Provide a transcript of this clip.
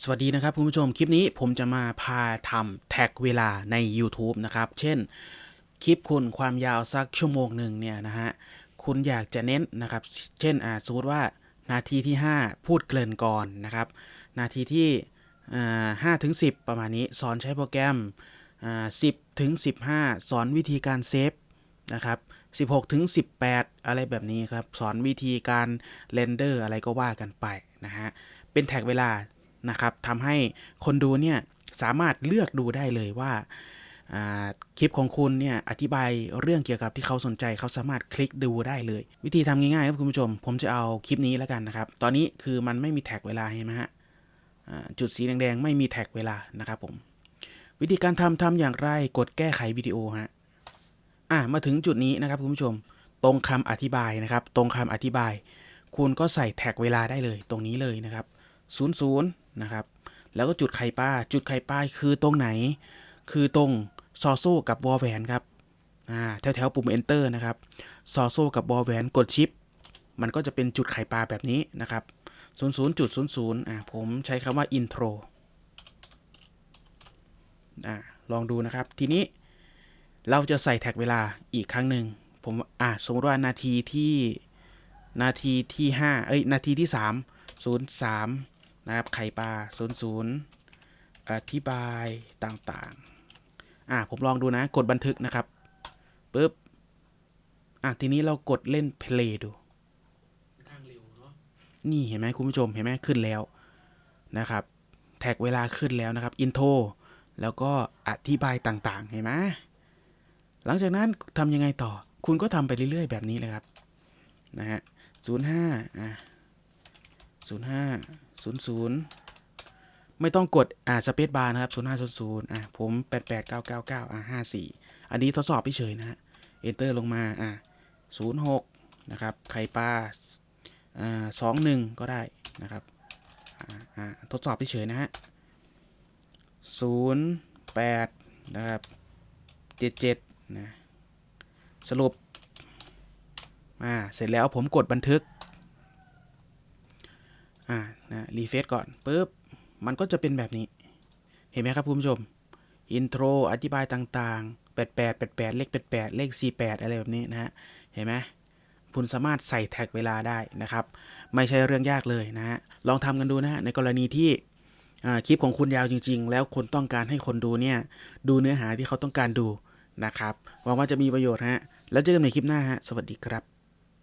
สวัสดีนะครับคุณผู้ชมคลิปนี้ผมจะมาพาทำแท็กเวลาใน YouTube นะครับ เช่น คลิปคุณความยาวสักชั่วโมงหนึ่งเนี่ยนะฮะคุณอยากจะเน้นนะครับ เช่นอาสมมติว่านาทีที่ 5 พูดเกริ่นก่อนนะครับ นาทีที่ห้าถึงสิประมาณนี้ สอนใช้โปรแกรมสิบถึงสิสอนวิธีการเซฟนะครับ16ถึง18อะไรแบบนี้ครับ สอนวิธีการเรนเดอร์อะไรก็ว่ากันไปนะฮะเป็นแท็กเวลา นะครับทำให้คนดูเนี่ยสามารถเลือกดูได้เลยว่าคลิปของคุณเนี่ยอธิบายเรื่องเกี่ยวกับที่เขาสนใจเขาสามารถคลิกดูได้เลย วิธีทำง่ายๆครับคุณผู้ชม ผมจะเอาคลิปนี้แล้วกันนะครับ ตอนนี้คือมันไม่มีแท็กเวลาเห็นไหมฮะจุดสีแดงๆ ไม่มีแท็กเวลานะครับผม วิธีการทำทำอย่างไรกดแก้ไขวิดีโอฮะอะมาถึงจุดนี้นะครับคุณผู้ชม ตรงคำอธิบายนะครับ ตรงคำอธิบาย คุณก็ใส่แท็กเวลาได้เลย ตรงนี้เลยนะครับ 00 นะครับ แล้วก็จุดไข่ป้า จุดไข่ป้าคือตรงไหน คือตรงซอโซ่กับวอลแหวนครับแถวแถวๆปุ่ม enter นะครับซอโซ่กับวอลแหวนกดชิป มันก็จะเป็นจุดไข่ปลาแบบนี้นะครับ00.00อ่าผมใช้คำว่า intro อ่าลองดูนะครับ ทีนี้เราจะใส่แท็กเวลาอีกครั้งหนึ่งผมอ่าสมมติว่านาทีที่นาทีที่ 5 เอ้ย นาทีที่ 3 03 นะครับ ไข่ปลา00อธิบายต่างๆ อ่าผมลองดูนะ กดบันทึกนะครับปึ๊บ อะ ทีนี้เรากดเล่นเพลย์ดู นี่เห็นไหมคุณผู้ชม เห็นไหมขึ้นแล้วนะครับ แท็กเวลาขึ้นแล้วนะครับอินโทรแล้วก็อธิบายต่างๆ เห็นไหมหลังจากนั้นทำยังไงต่อ คุณก็ทำไปเรื่อยๆ แบบนี้เลยครับ นะฮะ05อะ 00ไม่ต้องกด อ่า สเปซบาร์นะครับ0500อะ ผม88999อะ54อันนี้ทดสอบเฉยนะฮะ enter ลงมา อะ06นะครับ ไข่ปลา อ่า21ก็ได้นะครับอ่าอาทดสอบเฉยนะฮะ08นะครับ77นะ สรุป อ่า เสร็จแล้วผมกดบันทึก อ่านะรีเฟซก่อนปึ๊บมันก็จะเป็นแบบนี้ เห็นไหมครับคุณผู้ชม อินโทรอธิบายต่างๆ 88 88 เลข 88 เลข 48 อะไรแบบนี้นะฮะ เห็นไหมคุณสามารถใส่แท็กเวลาได้นะครับ ไม่ใช่เรื่องยากเลยนะฮะ ลองทำกันดูนะฮะ ในกรณีที่อ่าคลิปของคุณยาวจริง ๆ แล้วคุณต้องการให้คนดูเนี่ย ดูเนื้อหาที่เขาต้องการดูนะครับหวังว่าจะมีประโยชน์ฮะ แล้วเจอกันใหม่คลิปหน้าฮะ สวัสดีครับ